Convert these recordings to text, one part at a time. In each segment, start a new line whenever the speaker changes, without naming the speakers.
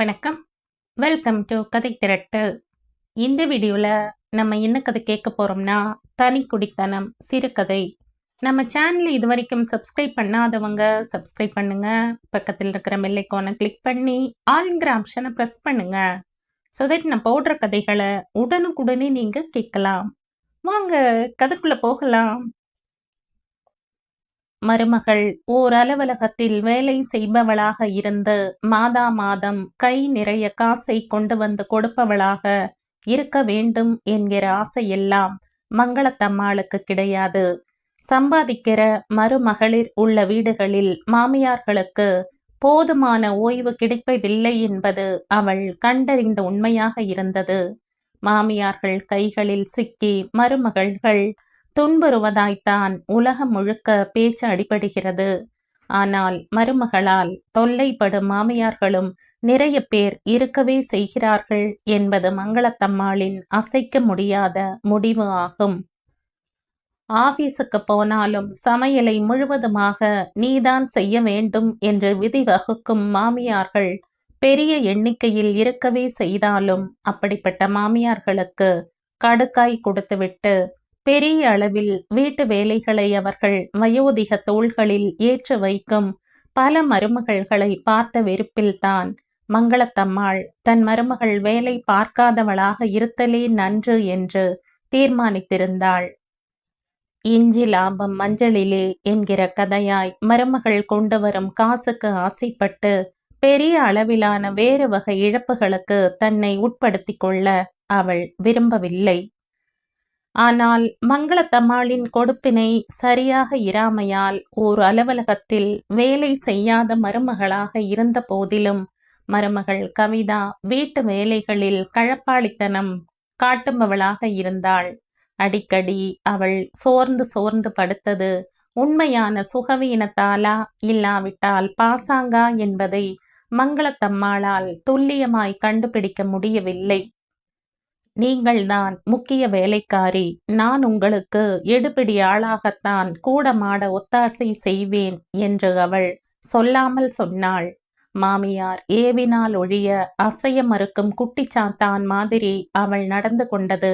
வணக்கம். Welcome to கதை திரட்டு. இந்த வீடியோவில் நம்ம என்ன கதை கேட்க போகிறோம்னா தனி குடித்தனம் சிறுகதை. நம்ம சேனல் இது வரைக்கும் சப்ஸ்கிரைப் பண்ணாதவங்க சப்ஸ்கிரைப் பண்ணுங்க. பக்கத்தில் இருக்கிற மெல்லைக்கோனை கிளிக் பண்ணி ஆளுங்கிற ஆப்ஷனை ப்ரெஸ் பண்ணுங்க. ஸோ தட் நான் போடுற கதைகளை உடனுக்குடனே நீங்கள் கேட்கலாம். வாங்க கதைக்குள்ளே போகலாம். மருமகள் ஓர் அலுவலகத்தில் வேலை செய்பவளாக இருந்து மாதா மாதம் கை நிறைய காசை கொண்டு வந்து கொடுப்பவளாக இருக்க வேண்டும் என்கிற ஆசையெல்லாம் மங்களத்தம்மாளுக்கு கிடையாது. சம்பாதிக்கிற மருமகளிர் உள்ள வீடுகளில் மாமியார்களுக்கு போதுமான ஓய்வு கிடைப்பதில்லை என்பது அவள் கண்டறிந்த உண்மையாக இருந்தது. மாமியார்கள் கைகளில் சிக்கி மருமகள்கள் துன்புறுவதாய்த்தான் உலகம் முழுக்க பேச்சு அடிபடுகிறது. ஆனால் மருமகளால் தொல்லைப்படும் மாமியார்களும் நிறைய பேர் இருக்கவே செய்கிறார்கள் என்பது மங்களத்தம்மாளின் அசைக்க முடியாத முடிவு ஆகும். ஆபீஸுக்கு போனாலும் சமையலை முழுவதுமாக நீதான் செய்ய வேண்டும் என்று விதி வகுக்கும் மாமியார்கள் பெரிய எண்ணிக்கையில் இருக்கவே செய்தாலும் அப்படிப்பட்ட மாமியார்களுக்கு கடுக்காய் கொடுத்துவிட்டு பெரிய அளவில் வீட்டு வேலைகளை அவர்கள் வயோதிக தோள்களில் ஏற்று வைக்கும் பல மருமகள்களை பார்த்த வெறுப்பில்தான் மங்களத்தம்மாள் தன் மருமகள் வேலை பார்க்காதவளாக இருத்தலே நன்று என்று தீர்மானித்திருந்தாள். இஞ்சி லாபம் மஞ்சளிலே என்கிற கதையாய் மருமகள் கொண்டு வரும் காசுக்கு ஆசைப்பட்டு பெரிய அளவிலான வேறு வகை இழப்புகளுக்கு தன்னை உட்படுத்திக் கொள்ள அவள் விரும்பவில்லை. ஆனால் மங்களத்தம்மாளின் கொடுப்பினை சரியாக இராமையால் ஓர் அலுவலகத்தில் வேலை செய்யாத மருமகளாக இருந்த போதிலும் மருமகள் கவிதா வீட்டு வேலைகளில் கழப்பாளித்தனம் காட்டுபவளாக இருந்தாள். அடிக்கடி அவள் சோர்ந்து சோர்ந்து படுத்தது உண்மையான சுகவீனத்தாலா இல்லாவிட்டால் பாசாங்கா என்பதை மங்களத்தம்மாளால் துல்லியமாய் கண்டுபிடிக்க முடியவில்லை. நீங்கள்தான் முக்கிய வேலைக்காரி. நான் உங்களுக்கு எடுபிடி ஆளாகத்தான் கூடமாட ஒத்தாசை செய்வேன் என்று அவள் சொல்லாமல் சொன்னாள். மாமியார் ஏவினால் ஒழிய அசைய மறுக்கும் குட்டிச்சாத்தான் மாதிரி அவள் நடந்து கொண்டது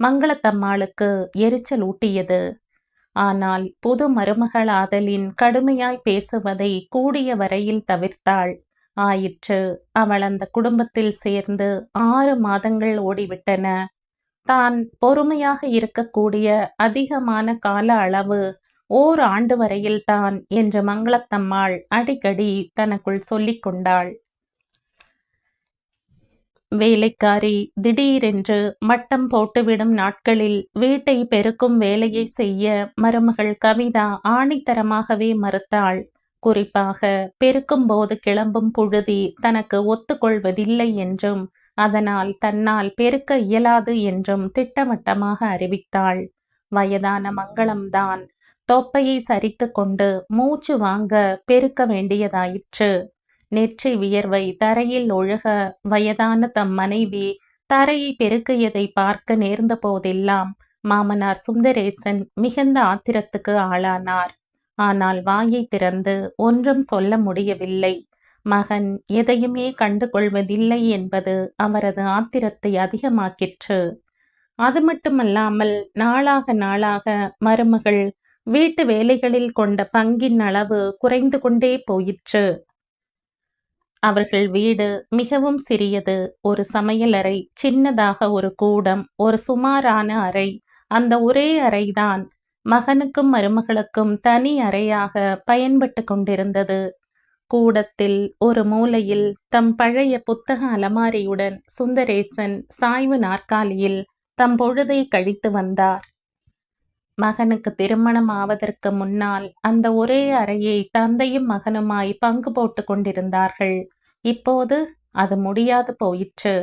மங்களத்தம்மாளுக்கு எரிச்சல் ஊட்டியது. ஆனால் புது மருமகளாதலின் கடுமையாய் பேசுவதை கூடிய வரையில் தவிர்த்தாள். ஆயிற்று. அவள் அந்த குடும்பத்தில் சேர்ந்து ஆறு மாதங்கள் ஓடிவிட்டன. தான் பொறுமையாக இருக்கக்கூடிய அதிகமான கால அளவு ஓர் ஆண்டு வரையில் தான் என்று மங்களத்தம்மாள் அடிக்கடி தனக்குள் சொல்லிக் கொண்டாள். வேலைக்காரி திடீரென்று மட்டம் போட்டுவிடும் நாட்களில் வீட்டை பெருக்கும் வேலையை செய்ய மருமகள் கவிதா ஆணித்தரமாகவே மறுத்தாள். குறிப்பாக பெருக்கும் போது கிளம்பும் புழுதி தனக்கு ஒத்துக்கொள்வதில்லை என்றும் அதனால் தன்னால் பெருக்க இயலாது என்றும் திட்டவட்டமாக அறிவித்தாள். வயதான மங்களம்தான். தொப்பையை சரித்து கொண்டு மூச்சு வாங்க பெருக்க வேண்டியதாயிற்று. நெற்றி வியர்வை தரையில் ஒழுக வயதான தம் மனைவி தரையை பெருக்கியதை பார்க்க நேர்ந்த போதெல்லாம் மாமனார் சுந்தரேசன் மிகுந்த ஆத்திரத்துக்கு ஆளானார். ஆனால் வாயை திறந்து ஒன்றும் சொல்ல முடியவில்லை. மகன் எதையுமே கண்டு கொள்வதில்லை என்பது அவரது ஆத்திரத்தை அதிகமாக்கிற்று. அது மட்டுமல்லாமல் நாளாக நாளாக மருமகள் வீட்டு வேலைகளில் கொண்ட பங்கின் அளவு குறைந்து கொண்டே போயிற்று. அவர்கள் வீடு மிகவும் சிறியது. ஒரு சமையலறை சின்னதாக ஒரு கூடம் ஒரு சுமாரான அறை. அந்த ஒரே அறைதான். மகனுக்கும் மருமகளுக்கும் தனி அறையாக பயன்பட்டு கொண்டிருந்தது. கூடத்தில் ஒரு மூலையில் தம் பழைய புத்தக அலமாரியுடன் சுந்தரேசன் சாய்வு நாற்காலியில் தம் பொழுதை கழித்து வந்தார். மகனுக்கு திருமணம் ஆவதற்கு முன்னால் அந்த ஒரே அறையை தந்தையும் மகனுமாய் பங்கு போட்டு கொண்டிருந்தார்கள். இப்போது அது முடியாது போயிற்று.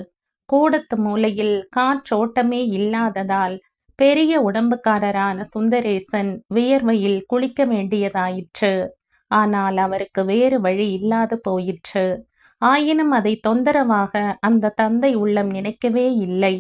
கூடத்து மூலையில் காற்றோட்டமே இல்லாததால் பெரிய உடம்புக்காரரான சுந்தரேசன் வியர்வையில் குளிக்க வேண்டியதாயிற்று. ஆனால் அவருக்கு வேறு வழி இல்லாது போயிற்று. ஆயினும் அதை தொந்தரவாக அந்த தந்தை உள்ளம் நினைக்கவே இல்லை.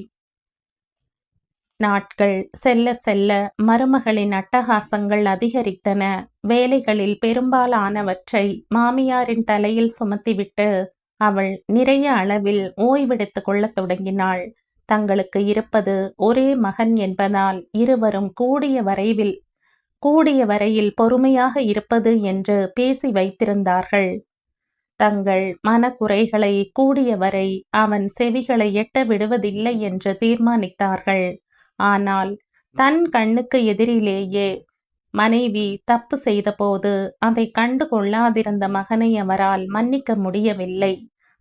நாட்கள் செல்ல செல்ல மருமகளின் அட்டகாசங்கள் அதிகரித்தன. வேலைகளில் பெரும்பாலானவற்றை மாமியாரின் தலையில் சுமத்திவிட்டு அவள் நிறைய அளவில் ஓய்வெடுத்துக் கொள்ளத் தொடங்கினாள். தங்களுக்கு இருப்பது ஒரே மகன் என்பதால் இருவரும் கூடிய வரைவில் கூடிய வரையில் பொறுமையாக இருப்பது என்று பேசி வைத்திருந்தார்கள். தங்கள் மனக்குறைகளை கூடியவரை அவன் செவிகளை எட்ட விடுவதில்லை என்று தீர்மானித்தார்கள். ஆனால் தன் கண்ணுக்கு எதிரிலேயே மனைவி தப்பு செய்தபோது அதை கண்டு கொள்ளாதிருந்த மகனை அவரால் மன்னிக்க முடியவில்லை.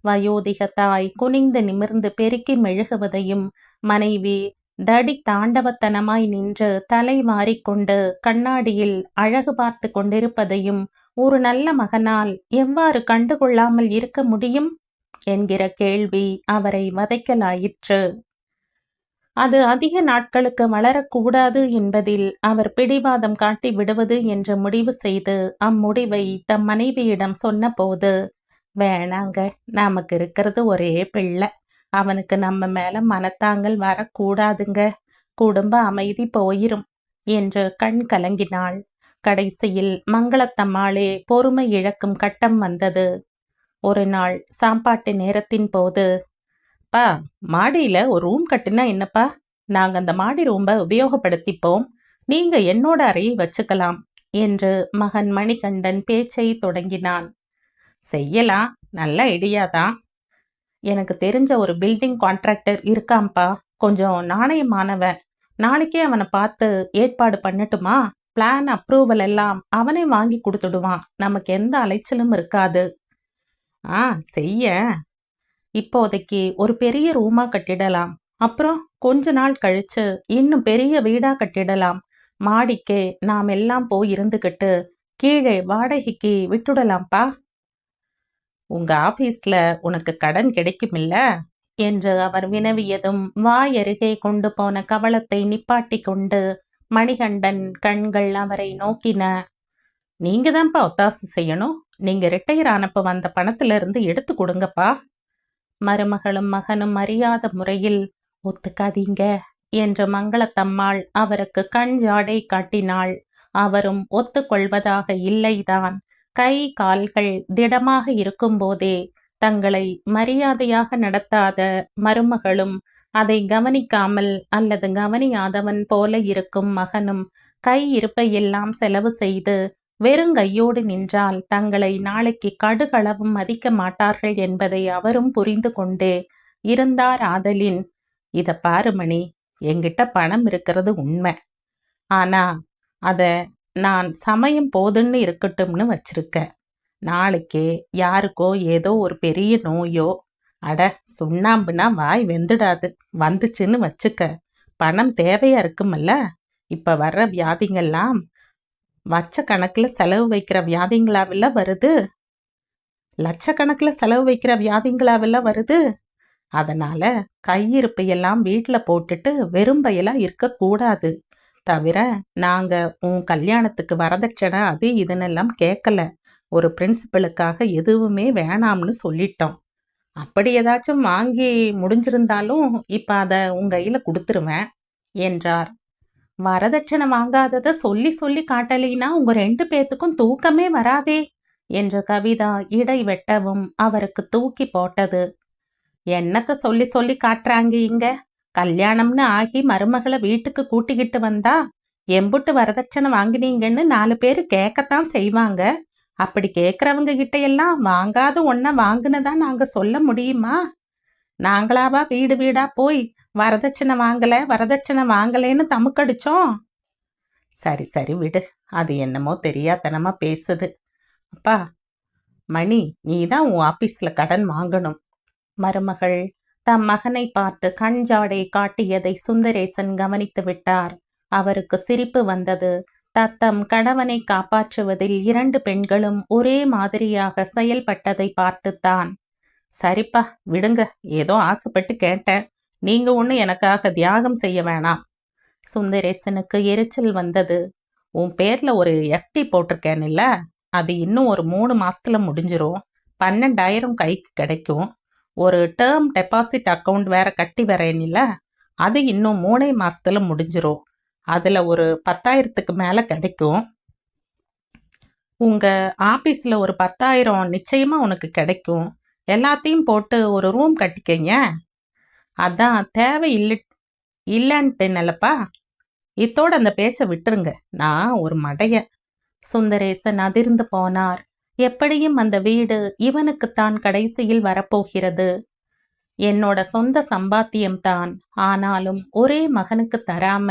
வயோதிக தாய் குனிந்து நிமிர்ந்து பெருக்கி மெழுகுவதையும் மனைவி தடி தாண்டவத்தனமாய் நின்று தலை மாறிக்கொண்டு கண்ணாடியில் அழகு பார்த்து கொண்டிருப்பதையும் ஒரு நல்ல மகனால் எவ்வாறு கண்டுகொள்ளாமல் இருக்க முடியும்? என்கிற கேள்வி அவரை வதைக்கலாயிற்று. அது அதிக நாட்களுக்கு வளரக்கூடாது என்பதில் அவர் பிடிவாதம் காட்டி விடுவது என்று முடிவு செய்து அம்முடிவை தம் மனைவியிடம் சொன்னபோது வேணாங்க. நமக்கு இருக்கிறது ஒரே பிள்ளை. அவனுக்கு நம்ம மேல மனத்தாங்கல் வரக்கூடாதுங்க. குடும்ப அமைதி போயிரும் என்று கண் கலங்கினாள். கடைசியில் மங்களத்தம்மாளே பொறுமை இழக்கும் கட்டம் வந்தது. ஒரு நாள் சாப்பாட்டு நேரத்தின் போது பா மாடியில ஒரு ரூம் கட்டுனா என்னப்பா? நாங்க அந்த மாடி ரூம்பை உபயோகப்படுத்திப்போம். நீங்க என்னோட அறையை வச்சுக்கலாம் என்று மகன் மணிகண்டன் பேச்சை தொடங்கினான். செய்யலாம். நல்ல ஐடியா தான். எனக்கு தெரிஞ்ச ஒரு பில்டிங் கான்ட்ராக்டர் இருக்காம்ப்பா கொஞ்சம் நாணயமானவன். நாளைக்கே அவனை பார்த்து ஏற்பாடு பண்ணட்டுமா? பிளான் அப்ரூவல் எல்லாம் அவனே வாங்கி கொடுத்துடுவான். நமக்கு எந்த அலைச்சலும் இருக்காது. ஆ செய்ய. இப்போதைக்கு ஒரு பெரிய ரூமா கட்டிடலாம். அப்புறம் கொஞ்ச நாள் கழிச்சு இன்னும் பெரிய வீடா கட்டிடலாம். மாடிக்கு நாம் எல்லாம் போய் இருந்துக்கிட்டு கீழே வாடகைக்கு விட்டுடலாம்ப்பா. உங்க ஆபீஸ்ல உனக்கு கடன் கிடைக்குமில்ல? என்று அவர் வினவியதும் வாய் அருகே கொண்டு போன கவளத்தை நிப்பாட்டி கொண்டு மணிகண்டன் கண்கள் அவரை நோக்கின. நீங்க தான்ப்பா ஒத்தாசு செய்யணும். நீங்க ரிட்டையர் ஆனப்ப வந்த பணத்துல இருந்து எடுத்து கொடுங்கப்பா. மருமகளும் மகனும் அறியாத முறையில் ஒத்துக்காதீங்க என்று மங்களத்தம்மாள் அவருக்கு கண் ஜாடை காட்டினாள். அவரும் ஒத்துக்கொள்வதாக இல்லைதான். கை கால்கள் திடமாக இருக்கும்போதே தங்களை மரியாதையாக நடத்தாத மருமகளும் அதை கவனிக்காமல் அல்லது கவனியாதவன் போல இருக்கும் மகனும் கை இருப்பையெல்லாம் செலவு செய்து வெறுங்கையோடு நின்றால் தங்களை நாளைக்கு கடுகளவும் மதிக்க மாட்டார்கள் என்பதை அவரும் புரிந்து கொண்டே இருந்தார் ஆதலின் இத பாரு மணி என்கிட்ட பணம் இருக்கிறது உண்மை. ஆனா அத நான் சமயம் போதுன்னு இருக்கட்டும்னு வச்சிருக்கேன். நாளைக்கே யாருக்கோ ஏதோ ஒரு பெரிய நோயோ அட சுண்ணாம்புனா வாய் வெந்துடாது வந்துச்சுன்னு வச்சுக்க. பணம் தேவையா இருக்குமல்ல இப்போ வர்ற வியாதிங்கெல்லாம் வச்ச கணக்கில் செலவு வைக்கிற வியாதிங்களாவில்ல வருது. லட்சக்கணக்கில் செலவு வைக்கிற வியாதிங்களாவில் வருது. அதனால் கையிருப்பையெல்லாம் வீட்டில் போட்டுட்டு வெறும் இருக்கக்கூடாது. தவிர நாங்கள் உன் கல்யாணத்துக்கு வரதட்சணை அது இதுன்னெல்லாம் கேட்கல ஒரு பிரின்சிபலுக்காக எதுவுமே வேணாம்னு சொல்லிட்டோம். அப்படி ஏதாச்சும் வாங்கி முடிஞ்சிருந்தாலும் இப்போ அதை உங்கள் கையில் கொடுத்துருவேன் என்றார். வரதட்சணை வாங்காததை சொல்லி சொல்லி காட்டலினா உங்கள் ரெண்டு பேத்துக்கும் தூக்கமே வராதே என்று கவிதா இடை வெட்டவும் அவருக்கு தூக்கி போட்டது. என்னத்தை சொல்லி சொல்லி காட்டுறாங்க இங்க? கல்யாணம்னு ஆகி மருமகளை வீட்டுக்கு கூட்டிக்கிட்டு வந்தா எம்புட்டு வரதட்சணை வாங்கினீங்கன்னு நாலு பேர் கேட்கத்தான் செய்வாங்க. அப்படி கேட்குறவங்க கிட்ட எல்லாம் வாங்காத ஒன்ன வாங்கினதா நாங்கள் சொல்ல முடியுமா? நாங்களாவா வீடு வீடா போய் வரதட்சணை வாங்கலை வரதட்சணை வாங்கலைன்னு தமுக்கடிச்சோம்? சரி சரி விடு. அது என்னமோ தெரியாதனமாக பேசுது. அப்பா மணி நீ தான் உன் ஆபீஸ்ல கடன் வாங்கணும். மருமகள் தம் மகனை பார்த்து கண் ஜாடை காட்டியதை சுந்தரேசன் கவனித்து விட்டார். அவருக்கு சிரிப்பு வந்தது. தத்தம் கணவனை காப்பாற்றுவதில் இரண்டு பெண்களும் ஒரே மாதிரியாக செயல்பட்டதை பார்த்துத்தான். சரிப்பா விடுங்க. ஏதோ ஆசைப்பட்டு கேட்டேன். நீங்க ஒண்ணு எனக்காக தியாகம் செய்ய வேணாம். சுந்தரேசனுக்கு எரிச்சல் வந்தது. உன் பேர்ல ஒரு எஃப்டி போட்டிருக்கேன் இல்ல அது இன்னும் ஒரு மூணு மாசத்துல முடிஞ்சிரும். பன்னெண்டாயிரம் கைக்கு கிடைக்கும். ஒரு டேர்ம் டெபாசிட் அக்கௌண்ட் வேற கட்டி வரேன்ல அது இன்னும் மூணே மாதத்தில் முடிஞ்சிடும் அதில் ஒரு பத்தாயிரத்துக்கு மேலே கிடைக்கும். உங்கள் ஆஃபீஸில் ஒரு பத்தாயிரம் நிச்சயமாக உனக்கு கிடைக்கும். எல்லாத்தையும் போட்டு ஒரு ரூம் கட்டிக்கங்க. அதான் தேவை இல்லை இல்லைன்ட்டேனல்லப்பா இத்தோடு அந்த பேச்சை விட்டுருங்க. நான் ஒரு மடைய. சுந்தரேசன் அதிர்ந்து போனார். எப்படியும் அந்த வீடு இவனுக்குத்தான் கடைசியில் வரப்போகிறது. என்னோட சொந்த சம்பாத்தியம்தான். ஆனாலும் ஒரே மகனுக்கு தராம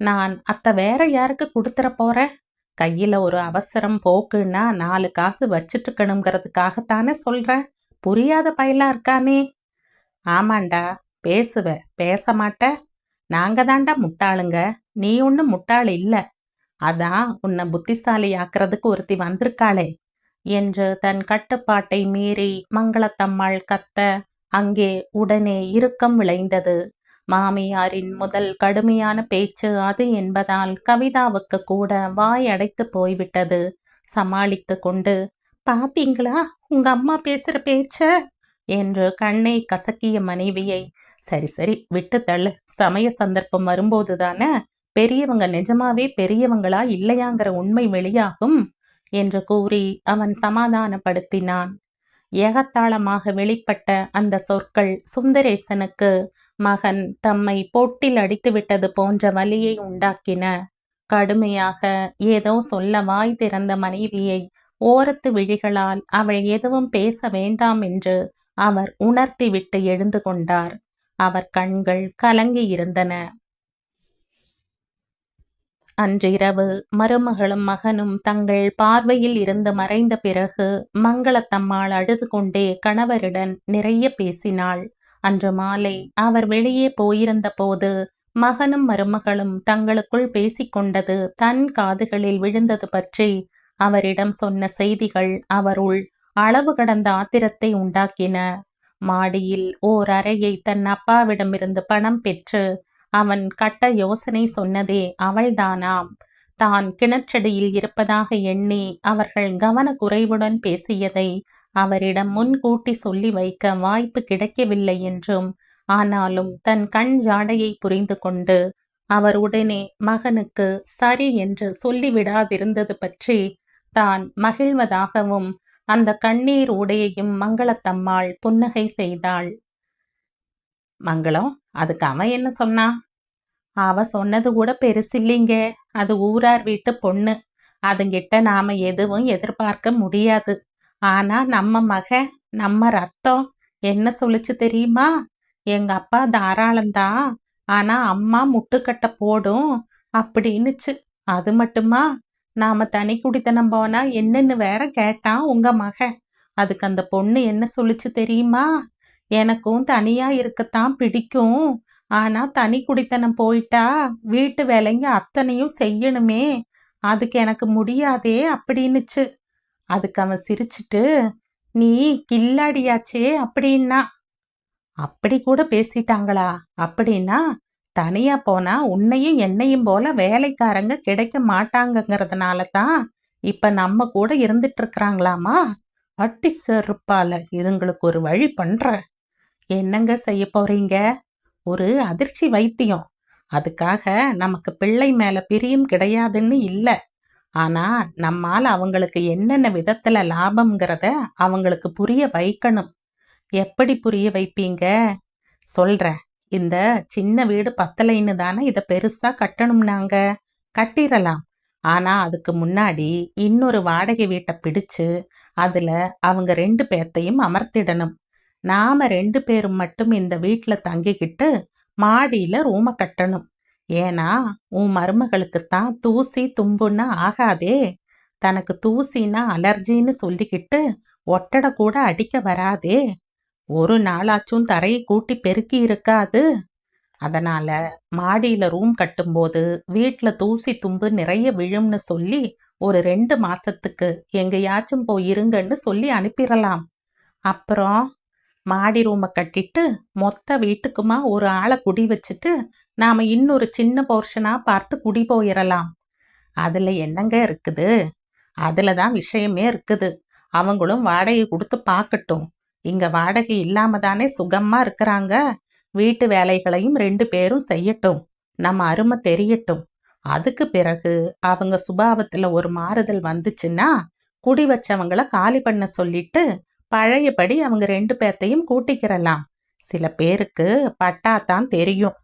நான் அத்தை வேற யாருக்கு கொடுத்துற போறேன் கையில ஒரு அவசரம் போக்குன்னா நாலு காசு வச்சிட்டு இருக்கணுங்கிறதுக்காகத்தானே சொல்றேன் புரியாத பயலா இருக்கானே. ஆமாண்டா பேசுவ. பேச மாட்ட நாங்க தாண்டா முட்டாளுங்க. நீ ஒன்றும் முட்டாள் இல்ல. அதான் உன்னை புத்திசாலி ஆக்குறதுக்கு ஒருத்தி வந்திருக்காளே. என்று தன் கட்டுப்பாட்டை மீறி மங்களத்தம்மாள் கத்த அங்கே உடனே இறுக்கம் விளைந்தது. மாமியாரின் முதல் கடுமையான பேச்சு அது என்பதால் கவிதாவுக்கு கூட வாய் அடைத்து போய்விட்டது. சமாளித்து கொண்டு பாத்தீங்களா? உங்க அம்மா பேசுற பேச்ச? என்று கண்ணை கசக்கிய மனைவியை சரி சரி விட்டு தள்ளு. சமய சந்தர்ப்பம் வரும்போது தானே பெரியவங்க நிஜமாவே பெரியவங்களா இல்லையாங்கிற உண்மை வெளியாகும். என்று கூறி அவன் சமாதானப்படுத்தினான். ஏகத்தாளமாக வெளிப்பட்ட அந்த சொற்கள் சுந்தரேசனுக்கு மகன் தம்மை பொட்டில் அடித்துவிட்டது போன்ற வலியை உண்டாக்கின. கடுமையாக ஏதோ சொல்ல வாய் திறந்த மனைவியை ஓரத்து விழிகளால் அவள் எதுவும் பேச வேண்டாம் என்று அவர் உணர்த்திவிட்டு எழுந்து கொண்டார். அவர் கண்கள் கலங்கி இருந்தன. அன்றிரவு மருமகளும் மகனும் தங்கள் பார்வையில் இருந்து மறைந்த பிறகு மங்களத்தம்மாள் அழுது கொண்டே கணவருடன் நிறைய பேசினாள். அன்று மாலை அவர் வெளியே போயிருந்த போது மகனும் மருமகளும் தங்களுக்குள் பேசிக்கொண்டது தன் காதுகளில் விழுந்தது பற்றி அவரிடம் சொன்ன செய்திகள் அவருள் அளவு கடந்த ஆத்திரத்தை உண்டாக்கின. மாடியில் ஓர் அறையை தன் அப்பாவிடமிருந்து பணம் பெற்று அவன் கட்ட யோசனை சொன்னதே அவள்தானாம். தான் கிணற்றடியில் இருப்பதாக எண்ணி அவர்கள் கவனக்குறைவுடன் பேசியதை அவரிடம் முன்கூட்டி சொல்லி வைக்க வாய்ப்பு கிடைக்கவில்லை என்றும் ஆனாலும் தன் கண் ஜாடையை புரிந்து கொண்டு அவர் உடனே மகனுக்கு சரி என்று சொல்லிவிடாதிருந்தது பற்றி தான் மகிழ்வதாகவும் அந்த கண்ணீர் உடையையும் மங்களத்தம்மாள் புன்னகை செய்தாள். மங்களம் அதுக்கு அவன் என்ன சொன்னா? அவ சொன்னது கூட பெருசில்லைங்க அது ஊரார் வீட்டு பொண்ணு. அதுங்கிட்ட நாம எதுவும் எதிர்பார்க்க முடியாது. ஆனா நம்ம மக நம்ம ரத்தம் என்ன சொல்லிச்சு தெரியுமா? எங்க அப்பா தாராளம்தான். ஆனா அம்மா முட்டுக்கட்டை போடும் அப்படின்னுச்சு. அது மட்டுமா? நாம தனி குடித்தனம் போனா என்னன்னு வேற கேட்டான் உங்க மக. அதுக்கு அந்த பொண்ணு என்ன சொல்லிச்சு தெரியுமா? எனக்கும் தனியா இருக்கத்தான் பிடிக்கும். ஆனா தனி குடித்தனம் போயிட்டா வீட்டு வேலைங்க அத்தனையும் செய்யணுமே. அதுக்கு எனக்கு முடியாதே அப்படின்னுச்சு. அதுக்கு அவன் சிரிச்சிட்டு நீ கில்லாடியாச்சே அப்படின்னா. அப்படி கூட பேசிட்டாங்களா? அப்படின்னா தனியா போனா உன்னையும் என்னையும் போல வேலைக்காரங்க கிடைக்க மாட்டாங்கங்கிறதுனால தான் இப்ப நம்ம கூட இருந்துட்டு இருக்கிறாங்களாமா? அட்டி செருப்பால இதுங்களுக்கு ஒரு வழி பண்ற என்னங்க செய்ய போறீங்க? ஒரு அதிர்ச்சி வைத்தியம். அதுக்காக நமக்கு பிள்ளை மேல பிரியும் கிடையாதுன்னு இல்லை. ஆனா நம்மால் அவங்களுக்கு என்னென்ன விதத்துல லாபம்ங்கிறத அவங்களுக்கு புரிய வைக்கணும். எப்படி புரிய வைப்பீங்க? சொல்றேன். இந்த சின்ன வீடு பத்தலைன்னு தானே இதை பெருசா கட்டணும்னாங்க. கட்டிடலாம். ஆனா அதுக்கு முன்னாடி இன்னொரு வாடகை வீட்டை பிடிச்சு அதுல அவங்க ரெண்டு பேர்த்தையும் அமர்த்திடணும். நாம ரெண்டு பேரும் மட்டும் இந்த வீட்டில் தங்கிக்கிட்டு மாடியில் ரூமை கட்டணும். ஏன்னா உன் மருமகளுக்குத்தான் தூசி தும்புன்னா ஆகாதே. தனக்கு தூசினா அலர்ஜின்னு சொல்லிக்கிட்டு ஒட்டடை கூட அடிக்க வராதே. ஒரு நாளாச்சும் தரையை கூட்டி பெருக்கி இருக்காது. அதனால மாடியில ரூம் கட்டும்போது வீட்டில் தூசி தும்பு நிறைய விழும்னு சொல்லி ஒரு ரெண்டு மாசத்துக்கு எங்கேயாச்சும் போய் இருங்கன்னு சொல்லி அனுப்பிடலாம். அப்புறம் மாடி ரூமை கட்டிட்டு மொத்த வீட்டுக்குமா ஒரு ஆளை குடி வச்சுட்டு நாம் இன்னொரு சின்ன போர்ஷனாக பார்த்து குடி போயிடலாம் அதில் என்னங்க இருக்குது? அதில் தான் விஷயமே இருக்குது. அவங்களும் வாடகை கொடுத்து பார்க்கட்டும். இங்கே வாடகை இல்லாம தானே சுகமாக இருக்கிறாங்க. வீட்டு வேலைகளையும் ரெண்டு பேரும் செய்யட்டும். நம்ம அருமை தெரியட்டும். அதுக்கு பிறகு அவங்க சுபாவத்தில் ஒரு மாறுதல் வந்துச்சுன்னா குடி வச்சவங்கள காலி பண்ண சொல்லிட்டு பழையபடி அவங்க ரெண்டு பேர்த்தையும் கூட்டிக்கிறலாம். சில பேருக்கு பட்டாத்தான் தெரியும்.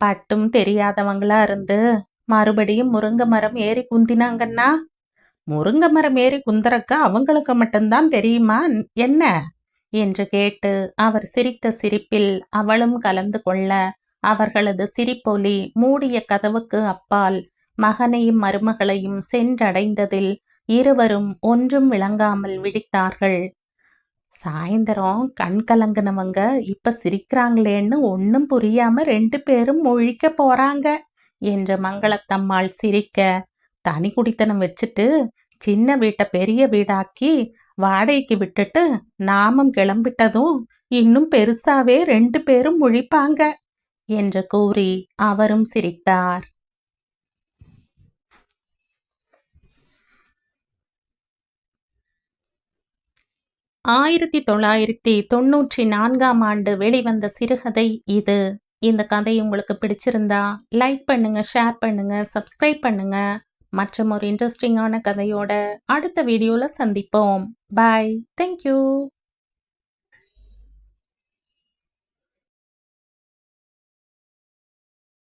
பட்டும் தெரியாதவங்களா இருந்து மறுபடியும் முருங்கை மரம் ஏறி குந்தினாங்கன்னா முருங்கை மரம் ஏறி குந்தறக்க அவங்களுக்கு மட்டும்தான் தெரியுமா? என்ன? என்று கேட்டு அவர் சிரித்த சிரிப்பில் அவளும் கலந்து கொள்ள அவர்களது சிரிப்பொலி மூடிய கதவுக்கு அப்பால் மகனையும் மருமகளையும் சென்றடைந்ததில் இருவரும் ஒன்றும் விளங்காமல் விழித்தார்கள். சாயந்தரம் கண் கலங்குனவங்க இப்ப சிரிக்கிறாங்களேன்னு ஒன்னும் புரியாம ரெண்டு பேரும் முழிக்க போறாங்க என்று மங்களத்தம்மாள் சிரிக்க தனி குடித்தனம் வச்சுட்டு சின்ன வீட்டை பெரிய வீடாக்கி வாடகைக்கு விட்டுட்டு நாமும் கிளம்பிட்டதும் இன்னும் பெருசாவே ரெண்டு பேரும் முழிப்பாங்க என்று கூறி அவரும் சிரித்தார். ஆயிரத்தி தொள்ளாயிரத்தி தொண்ணூற்றி நான்காம் ஆண்டு வெளிவந்த சிறுகதை இது. இந்த கதை உங்களுக்கு பிடிச்சிருந்தா லைக் பண்ணுங்க ஷேர் பண்ணுங்க சப்ஸ்கிரைப் பண்ணுங்க. மற்றும் ஒரு இன்ட்ரெஸ்டிங்கான கதையோட அடுத்த வீடியோவில் சந்திப்போம். Bye thank you